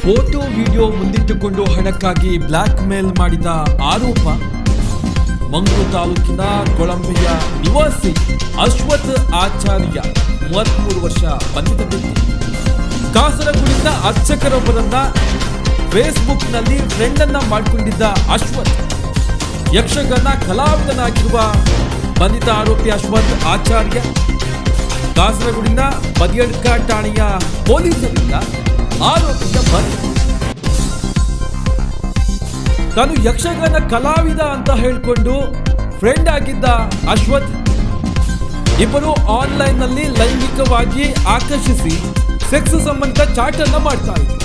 Photo, video ಮುಂದಿಟ್ಟುಕೊಂಡು ಹಣಕ್ಕಾಗಿ black ಮೇಲ್ ಮಾಡಿದ ಆರೋಪ. ಮಂಗಳೂರು ತಾಲೂಕಿನ ಕೊಳಂಬೆಯ ನಿವಾಸಿ ಅಶ್ವಥ್ ಆಚಾರ್ಯ ಮೂವತ್ಮೂರು ವರ್ಷ ಬಂಧಿತ ವ್ಯಕ್ತಿ. ಕಾಸರಗೋಡಿನ ಅರ್ಚಕರೊಬ್ಬರನ್ನ ಫೇಸ್ಬುಕ್ನಲ್ಲಿ ಫ್ರೆಂಡ್ ಅನ್ನ ಮಾಡಿಕೊಂಡಿದ್ದ ಅಶ್ವಥ್. ಯಕ್ಷಗಾನ ಕಲಾವಿದನಾಗಿರುವ ಬಂಧಿತ ಆರೋಪಿ ಅಶ್ವಥ್ ಆಚಾರ್ಯ. ಕಾಸರಗುಡಿನ ಬದಿಯಡ್ಕ ಠಾಣೆಯ ಪೊಲೀಸರಿಂದ ಆರೋಪಿತ ಬಂಧಿತ ತಾನು ಯಕ್ಷಗಾನ ಕಲಾವಿದ ಅಂತ ಹೇಳಿಕೊಂಡು ಫ್ರೆಂಡ್ ಆಗಿದ್ದ ಅಶ್ವಥ್ ಇಬ್ಬರು ಆನ್ಲೈನ್ನಲ್ಲಿ ಲೈಂಗಿಕವಾಗಿ ಆಕರ್ಷಿಸಿ ಸೆಕ್ಸ್ ಸಂಬಂಧ ಚಾಟ್ ಅನ್ನ ಮಾಡ್ತಾ ಇದ್ರು.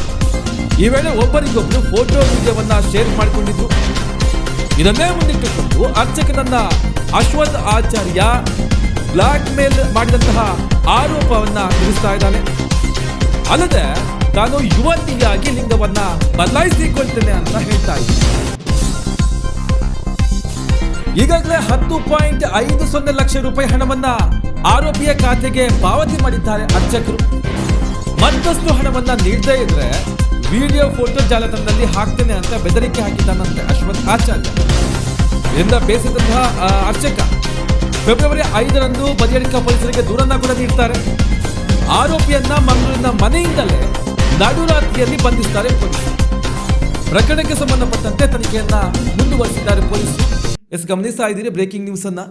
ಈ ವೇಳೆ ಒಬ್ಬರಿಗೊಬ್ಬರು ಫೋಟೋ ವಿಡಿಯೋವನ್ನ ಶೇರ್ ಮಾಡಿಕೊಂಡಿದ್ರು. ಇದನ್ನೇ ಮುಂದಿಟ್ಟುಕೊಂಡು ಅರ್ಚಕನನ್ನ ಅಶ್ವಥ್ ಆಚಾರ್ಯ ಬ್ಲಾಕ್ ಮೇಲ್ ಮಾಡಿದಂತಹ ಆರೋಪವನ್ನ ತಿಳಿಸ್ತಾ ಇದ್ದಾನೆ. ಅಲ್ಲದೆ ತಾನು ಯುವತಿಯಾಗಿ ಲಿಂಗವನ್ನ ಬದಲಾಯಿಸಿಕೊಳ್ತೇನೆ ಅಂತ ಹೇಳ್ತಾ ಇದ್ದ ಈಗಾಗಲೇ ಹತ್ತು ಪಾಯಿಂಟ್ ಐದು ಸೊನ್ನೆ ಲಕ್ಷ ರೂಪಾಯಿ ಹಣವನ್ನ ಆರೋಪಿಯ ಖಾತೆಗೆ ಪಾವತಿ ಮಾಡಿದ್ದಾರೆ ಅರ್ಚಕರು. ಮತ್ತಷ್ಟು ಹಣವನ್ನ ನೀಡದೇ ಇದ್ರೆ ವಿಡಿಯೋ, ಫೋಟೋ ಜಾಲತಾಣದಲ್ಲಿ ಹಾಕ್ತೇನೆ ಅಂತ ಬೆದರಿಕೆ ಹಾಕಿದ್ದಾನಂತೆ ಅಶ್ವಥ್ ಆಚಾರ್ಯ. ಎಂದ ಬೇಸಿದಂತಹ ಅರ್ಚಕ ಫೆಬ್ರವರಿ ಐದರಂದು ಬದಿಯಡಿಕ ಪೊಲೀಸರಿಗೆ ದೂರನ್ನ ಕೂಡ ನೀಡ್ತಾರೆ. ಆರೋಪಿಯನ್ನ ಮಂಗಳೂರಿನ ಮನೆಯಿಂದಲೇ ನಡುರಾತ್ರಿಯಲ್ಲಿ ಬಂಧಿಸಿದ್ದಾರೆ ಪೊಲೀಸರು. ಪ್ರಕರಣಕ್ಕೆ ಸಂಬಂಧಪಟ್ಟಂತೆ ತನಿಖೆಯನ್ನ ಮುಂದುವರಿಸಿದ್ದಾರೆ ಪೊಲೀಸರು. ಎಸ್, ಗಮನಿಸ್ತಾ ಇದ್ದೀರಿ ಬ್ರೇಕಿಂಗ್ ನ್ಯೂಸ್ ಅನ್ನ.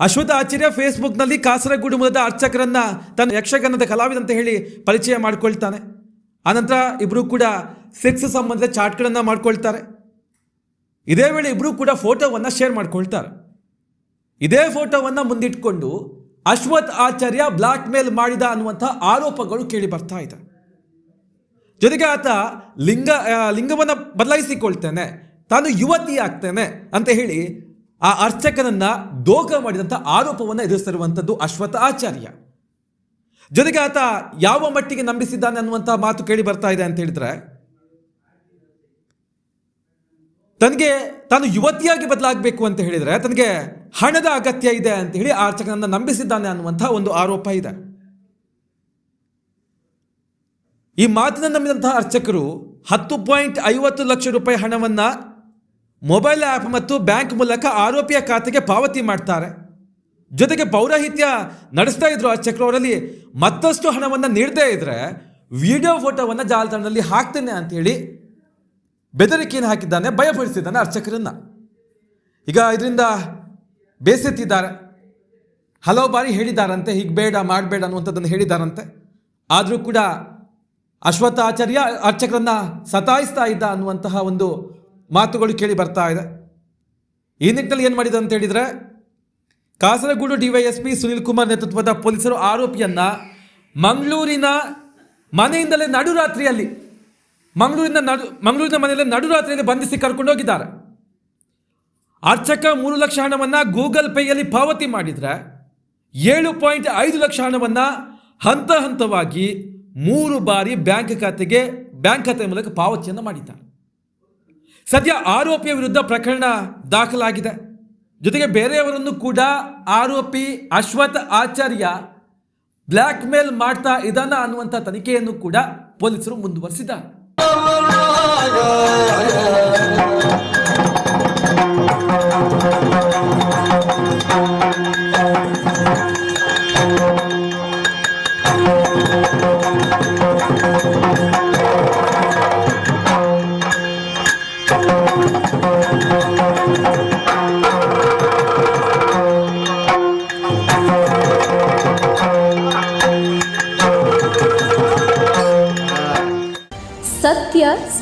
ಅಶ್ವಥ ಆಚಾರ್ಯ ಫೇಸ್ಬುಕ್ನಲ್ಲಿ ನಲ್ಲಿ ಕಾಸರಗೋಡು ಮೂಲದ ಅರ್ಚಕರನ್ನ ತನ್ನ ಯಕ್ಷಗಾನದ ಕಲಾವಿದ ಅಂತ ಹೇಳಿ ಪರಿಚಯ ಮಾಡ್ಕೊಳ್ತಾನೆ. ಆನಂತರ ಇಬ್ರು ಕೂಡ ಸೆಕ್ಸ್ ಸಂಬಂಧದ ಚಾಟ್ಗಳನ್ನು ಮಾಡ್ಕೊಳ್ತಾರೆ. ಇದೇ ವೇಳೆ ಇಬ್ರು ಕೂಡ ಫೋಟೋವನ್ನ ಶೇರ್ ಮಾಡ್ಕೊಳ್ತಾರೆ. ಇದೇ ಫೋಟೋವನ್ನ ಮುಂದಿಟ್ಕೊಂಡು ಅಶ್ವಥ್ ಆಚಾರ್ಯ ಬ್ಲಾಕ್ ಮೇಲ್ ಮಾಡಿದ ಅನ್ನುವಂಥ ಆರೋಪಗಳು ಕೇಳಿ ಬರ್ತಾ ಇದೆ. ಜೊತೆಗೆ ಆತ ಲಿಂಗ ಲಿಂಗವನ್ನು ಬದಲಾಯಿಸಿಕೊಳ್ತೇನೆ. ತಾನು ಯುವತಿ ಆಗ್ತೇನೆ ಅಂತ ಹೇಳಿ ಆ ಅರ್ಚಕನನ್ನ ದೋಖ ಮಾಡಿದಂಥ ಆರೋಪವನ್ನು ಎದುರಿಸಿರುವಂಥದ್ದು ಅಶ್ವಥ ಆಚಾರ್ಯ. ಜೊತೆಗೆ ಆತ ಯಾವ ಮಟ್ಟಿಗೆ ನಂಬಿಸಿದ್ದಾನೆ ಅನ್ನುವಂಥ ಮಾತು ಕೇಳಿ ಬರ್ತಾ ಇದೆ ಅಂತ ಹೇಳಿದ್ರೆ, ತನಗೆ ತಾನು ಯುವತಿಯಾಗಿ ಬದಲಾಗಬೇಕು ಅಂತ ಹೇಳಿದರೆ, ತನಗೆ ಹಣದ ಅಗತ್ಯ ಇದೆ ಅಂತ ಹೇಳಿ ಆ ಅರ್ಚಕನನ್ನು ನಂಬಿಸಿದ್ದಾನೆ ಅನ್ನುವಂಥ ಒಂದು ಆರೋಪ ಇದೆ. ಈ ಮಾತಿನ ನಂಬಿದಂತಹ ಅರ್ಚಕರು ಹತ್ತು ಪಾಯಿಂಟ್ ಐವತ್ತು ಲಕ್ಷ ರೂಪಾಯಿ ಹಣವನ್ನ ಮೊಬೈಲ್ ಆ್ಯಪ್ ಮತ್ತು ಬ್ಯಾಂಕ್ ಮೂಲಕ ಆರೋಪಿಯ ಖಾತೆಗೆ ಪಾವತಿ ಮಾಡ್ತಾರೆ. ಜೊತೆಗೆ ಪೌರಾಹಿತ್ಯ ನಡೆಸ್ತಾ ಇದ್ರು ಅರ್ಚಕರು, ಅವರಲ್ಲಿ ಮತ್ತಷ್ಟು ಹಣವನ್ನು ನೀಡದೇ ಇದ್ರೆ ವಿಡಿಯೋ ಫೋಟೋವನ್ನು ಜಾಲತಾಣದಲ್ಲಿ ಹಾಕ್ತೇನೆ ಅಂತ ಹೇಳಿ ಬೆದರಿಕೆಯನ್ನು ಹಾಕಿದ್ದಾನೆ, ಭಯಪಡಿಸಿದ್ದಾನೆ ಅರ್ಚಕರನ್ನ. ಈಗ ಇದರಿಂದ ಬೇಸತ್ತಿದ್ದಾರೆ. ಹಲವು ಬಾರಿ ಹೇಳಿದ್ದಾರಂತೆ ಹೀಗೆ ಬೇಡ, ಮಾಡಬೇಡ ಅನ್ನುವಂಥದ್ದನ್ನು ಹೇಳಿದ್ದಾರಂತೆ ಆದರೂ ಕೂಡ ಅಶ್ವತ್ಥ ಆಚಾರ್ಯ ಅರ್ಚಕರನ್ನ ಸತಾಯಿಸ್ತಾ ಇದ್ದ ಅನ್ನುವಂತಹ ಒಂದು ಮಾತುಗಳು ಕೇಳಿ ಬರ್ತಾ ಇದೆ. ಈ ನಿಟ್ಟಿನಲ್ಲಿ ಏನು ಮಾಡಿದ ಅಂತ ಹೇಳಿದರೆ, ಕಾಸರಗೋಡು ಡಿವೈಎಸ್ಪಿ ಸುನಿಲ್ ಕುಮಾರ್ ನೇತೃತ್ವದ ಪೊಲೀಸರು ಆರೋಪಿಯನ್ನ ಮಂಗಳೂರಿನ ಮನೆಯಿಂದಲೇ ನಡುರಾತ್ರಿಯಲ್ಲಿ, ಮಂಗಳೂರಿನ ನಡು, ಮಂಗಳೂರಿನ ಮನೆಯಲ್ಲೇ ನಡುರಾತ್ರಿಯಲ್ಲಿ ಬಂಧಿಸಿ ಕರ್ಕೊಂಡು ಹೋಗಿದ್ದಾರೆ. ಅರ್ಚಕ ಮೂರು ಲಕ್ಷ ಹಣವನ್ನು ಗೂಗಲ್ ಪೇಯಲ್ಲಿ ಪಾವತಿ ಮಾಡಿದರೆ ಏಳು ಪಾಯಿಂಟ್ ಐದು ಲಕ್ಷ ಹಣವನ್ನು ಹಂತ ಹಂತವಾಗಿ ಮೂರು ಬಾರಿ ಬ್ಯಾಂಕ್ ಖಾತೆಗೆ, ಬ್ಯಾಂಕ್ ಖಾತೆ ಮೂಲಕ ಪಾವತಿಯನ್ನು ಮಾಡಿದ್ದಾರೆ. ಸದ್ಯ ಆರೋಪಿಯ ವಿರುದ್ಧ ಪ್ರಕರಣ ದಾಖಲಾಗಿದೆ. ಜೊತೆಗೆ ಬೇರೆಯವರನ್ನು ಕೂಡ ಆರೋಪಿ ಅಶ್ವಥ್ ಆಚಾರ್ಯ ಬ್ಲ್ಯಾಕ್ ಮೇಲ್ ಮಾಡ್ತಾ ಇದ್ದಾನ ಅನ್ನುವಂಥ ತನಿಖೆಯನ್ನು ಕೂಡ ಪೊಲೀಸರು ಮುಂದುವರಿಸಿದ್ದಾರೆ.